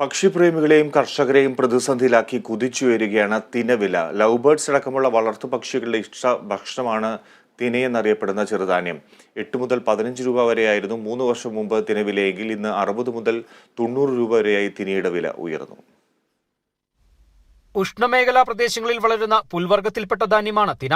പക്ഷിപ്രേമികളെയും കർഷകരെയും പ്രതിസന്ധിയിലാക്കി കുതിച്ചുയരുകയാണ് തിനവില. Love birds അടക്കമുള്ള വളർത്തു പക്ഷികളുടെ ഇഷ്ട ഭക്ഷണമാണ് തിനയെന്നറിയപ്പെടുന്ന ചെറുധാന്യം. എട്ട് മുതൽ പതിനഞ്ച് രൂപ വരെയായിരുന്നു മൂന്ന് വർഷം മുമ്പ് തിനവിലയെങ്കിൽ ഇന്ന് അറുപത് മുതൽ തൊണ്ണൂറ് രൂപ വരെയായി തിനയുടെ വില ഉയർന്നു. ഉഷ്ണമേഖലാ പ്രദേശങ്ങളിൽ വളരുന്ന പുൽവർഗത്തിൽപ്പെട്ട ധാന്യമാണ് തിന.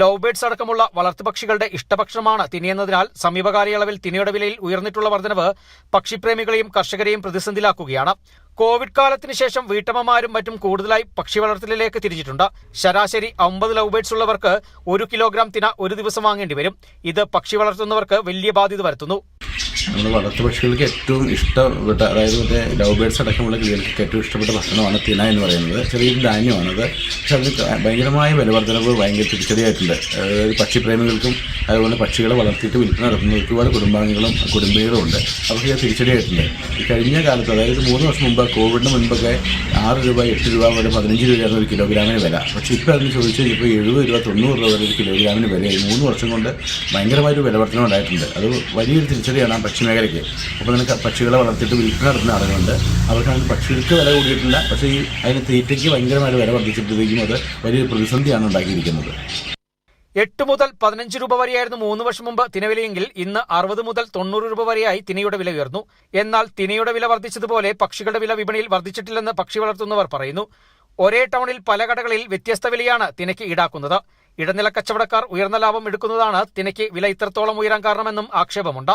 ലവ് ബേഡ്സ് അടക്കമുള്ള വളർത്തുപക്ഷികളുടെ ഇഷ്ടഭക്ഷണമാണ് തിനിയെന്നതിനാൽ സമീപകാലയളവിൽ തിനയുടെ വിലയിൽ ഉയർന്നിട്ടുള്ള വർധനവ് പക്ഷിപ്രേമികളെയും കർഷകരെയും പ്രതിസന്ധിയിലാക്കുകയാണ്. കോവിഡ് കാലത്തിന് ശേഷം വീട്ടമ്മമാരും മറ്റും കൂടുതലായി പക്ഷി വളർത്തലിലേക്ക് തിരിഞ്ഞിട്ടുണ്ട്. ശരാശരി അമ്പത് ലവ് ബേഡ്സ് ഉള്ളവർക്ക് ഒരു കിലോഗ്രാം തിന ഒരു ദിവസം വാങ്ങേണ്ടി വരും. ഇത് പക്ഷി വളർത്തുന്നവർക്ക് വലിയ ബാധ്യത വരുത്തുന്നു. നമ്മുടെ വളർത്തു പക്ഷികൾക്ക് ഏറ്റവും ഇഷ്ടപ്പെട്ട അതായത് മറ്റേ ലവ് ബേർഡ്സ് അടക്കമുള്ള കിളികൾക്ക് ഏറ്റവും ഇഷ്ടപ്പെട്ട ഭക്ഷണമാണ് തിന എന്ന് പറയുന്നത്. ചെറിയൊരു ധാന്യമാണത്. പക്ഷെ അതിന് ഭയങ്കരമായ വിലവർദ്ധനവ് ഭയങ്കര തിരിച്ചടിയായിട്ടുണ്ട്. അതായത് പക്ഷിപ്രേമികൾക്കും അതുപോലെ പക്ഷികളെ വളർത്തിയിട്ട് വിൽപ്പന നടത്തുന്ന ഒരുപാട് കുടുംബാംഗങ്ങളും കുടുംബികളും ഉണ്ട്. അവർക്ക് ഇത് തിരിച്ചടിയായിട്ടുണ്ട്. ഈ കഴിഞ്ഞ കാലത്ത് അതായത് മൂന്ന് വർഷം മുമ്പ് കോവിഡിന് മുൻപൊക്കെ ആറ് രൂപ എട്ട് രൂപ വരെ പതിനഞ്ച് രൂപയായിരുന്നു ഒരു കിലോഗ്രാമിന് വില. പക്ഷേ ഇപ്പോൾ അതിന് ചോദിച്ചു കഴിഞ്ഞപ്പോൾ എഴുപത് രൂപ തൊണ്ണൂറ് രൂപ വരെ ഒരു കിലോഗ്രാമിന് വിലയായി. മൂന്ന് വർഷം കൊണ്ട് ഭയങ്കരമായൊരു വിലവർദ്ധനം ഉണ്ടായിട്ടുണ്ട് അത് വലിയൊരു തിരിച്ചടിയാണ്. ആ പക്ഷി മേഖലയ്ക്ക് അപ്പോൾ നിനക്ക് പക്ഷികളെ വളർത്തിയിട്ട് വിൽപ്പന നടത്തുന്ന ആളുകളുണ്ട്. അവർക്കാണെങ്കിൽ പക്ഷികൾക്ക് വില കൂടിയിട്ടില്ല. പക്ഷേ ഈ അതിന് തീറ്റയ്ക്ക് ഭയങ്കരമായിട്ട് വില വർദ്ധിച്ചപ്പോഴത്തേക്കും അത് വലിയൊരു പ്രതിസന്ധിയാണ് ഉണ്ടാക്കിയിരിക്കുന്നത്. എട്ട് മുതൽ പതിനഞ്ച് രൂപ വരെയായിരുന്നു മൂന്ന് വർഷം മുമ്പ് തിനവിലയെങ്കിൽ ഇന്ന് അറുപത് മുതൽ തൊണ്ണൂറ് രൂപ വരെയായി തിനയുടെ വില ഉയർന്നു. എന്നാൽ തിനയുടെ വില വർദ്ധിച്ചതുപോലെ പക്ഷികളുടെ വില വിപണിയിൽ വർദ്ധിച്ചിട്ടില്ലെന്ന് പക്ഷി വളർത്തുന്നവർ പറയുന്നു. ഒരേ ടൗണിൽ പല കടകളിൽ വ്യത്യസ്ത വിലയാണ് തിനയ്ക്ക് ഈടാക്കുന്നത്. ഇടനില കച്ചവടക്കാർ ഉയർന്ന ലാഭം എടുക്കുന്നതാണ് തിനയ്ക്ക് വില ഇത്രത്തോളം ഉയരാൻ കാരണമെന്നും ആക്ഷേപമുണ്ട്.